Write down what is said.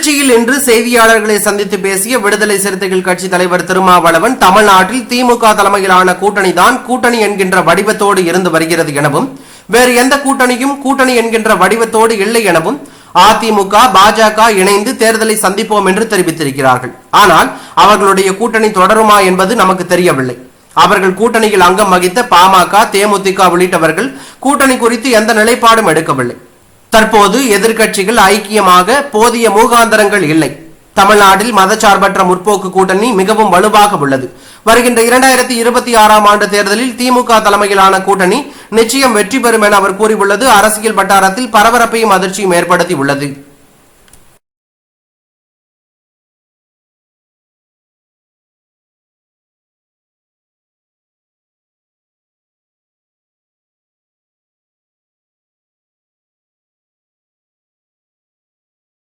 திருச்சியில் இன்று செய்தியாளர்களை சந்தித்து பேசிய விடுதலை சிறுத்தைகள் கட்சி தலைவர் திருமாவளவன் தமிழ்நாட்டில் திமுக தலைமையிலான கூட்டணி தான் கூட்டணி என்கின்ற வடிவத்தோடு இருந்து வருகிறது எனவும் வேறு எந்த கூட்டணியும் கூட்டணி என்கின்ற வடிவத்தோடு இல்லை எனவும் அதிமுக பாஜக இணைந்து தேர்தலை சந்திப்போம் என்று தெரிவித்திருக்கிறார்கள். ஆனால் அவர்களுடைய கூட்டணி தொடருமா என்பது நமக்கு தெரியவில்லை. அவர்கள் கூட்டணியில் அங்கம் வகித்த பாமக தேமுதிக உள்ளிட்டவர்கள் கூட்டணி குறித்து எந்த நிலைப்பாடும் எடுக்கவில்லை. தற்போது எதிர்க்கட்சிகள் ஐக்கியமாக போதிய மூகாந்தரங்கள் இல்லை. தமிழ்நாட்டில் மதச்சார்பற்ற முற்போக்கு கூட்டணி மிகவும் வலுவாக உள்ளது. வருகின்ற இரண்டாயிரத்தி இருபத்தி ஆறாம் ஆண்டு தேர்தலில் திமுக தலைமையிலான கூட்டணி நிச்சயம் வெற்றி பெறும் என அவர் கூறியுள்ளது. அரசியல் வட்டாரத்தில் பரபரப்பையும் அதிர்ச்சியும் ஏற்படுத்தி உள்ளது